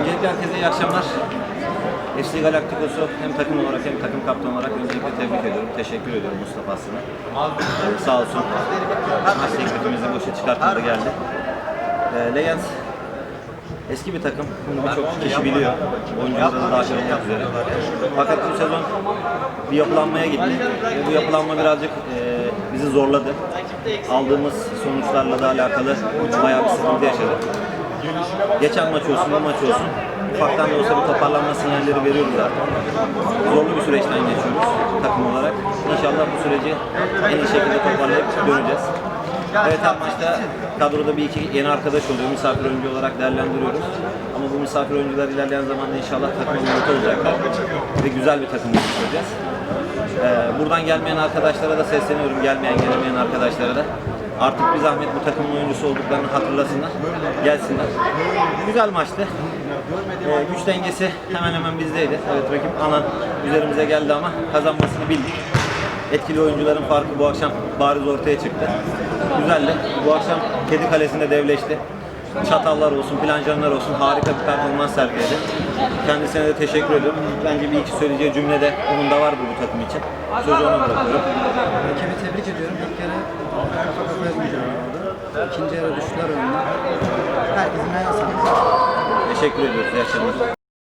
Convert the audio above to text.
Öncelikle herkese iyi akşamlar. FC Galacticos'u hem takım olarak hem takım kaptanı olarak öncelikle tebrik ediyorum. Teşekkür ediyorum Mustafa Aslan'a. Ee, sağ olsun. Maç teklifimizi boşa çıkartmadı geldi. Ee, Legends eski bir takım. Bunu birçok kişi biliyor. Oyuncuları da dahil olmak üzere. Fakat bu sezon bir yapılanmaya gitti. Ve bu yapılanma birazcık e, bizi zorladı. Aldığımız sonuçlarla da alakalı bayağı bir sıkıntı yaşadık. Geçen maç olsun, bu maç olsun. Ufaktan da olsa bir toparlanma sinyalleri veriyoruz zaten. Zorlu bir süreçten geçiyoruz takım olarak. İnşallah bu süreci en iyi şekilde toparlayıp döneceğiz. Evet her maçta kadroda bir iki yeni arkadaş oluyor. Misafir oyuncu olarak değerlendiriyoruz. Ama bu misafir oyuncular ilerleyen zamanda inşallah takımın olacaklar. Ve güzel bir takım oluşturacağız. Ee, buradan gelmeyen arkadaşlara da sesleniyorum. Gelmeyen, gelemeyen arkadaşlara da. Artık bir zahmet bu takımın oyuncusu olduklarını hatırlasınlar. Gelsinler. Güzel maçtı. Ee, güç dengesi hemen hemen bizdeydi. Evet rakip anan üzerimize geldi ama kazanmasını bildik. Etkili oyuncuların farkı bu akşam bariz ortaya çıktı. Güzeldi. Bu akşam kedi kalesinde devleşti. Çatallar olsun, plancanlar olsun harika bir performans sergiledi. Kendisine de teşekkür ediyorum. Bence bir iki söyleyeceği cümle de onun da vardı bu takım için. Sözü ona bırakıyorum. Rakibi tebrik ediyorum. İlk kere arka kafaya mücadele oldu. İkinci yarı düştüler önüne. Herkesin ayağına sağlık. Teşekkür ediyoruz. İyi akşamlar.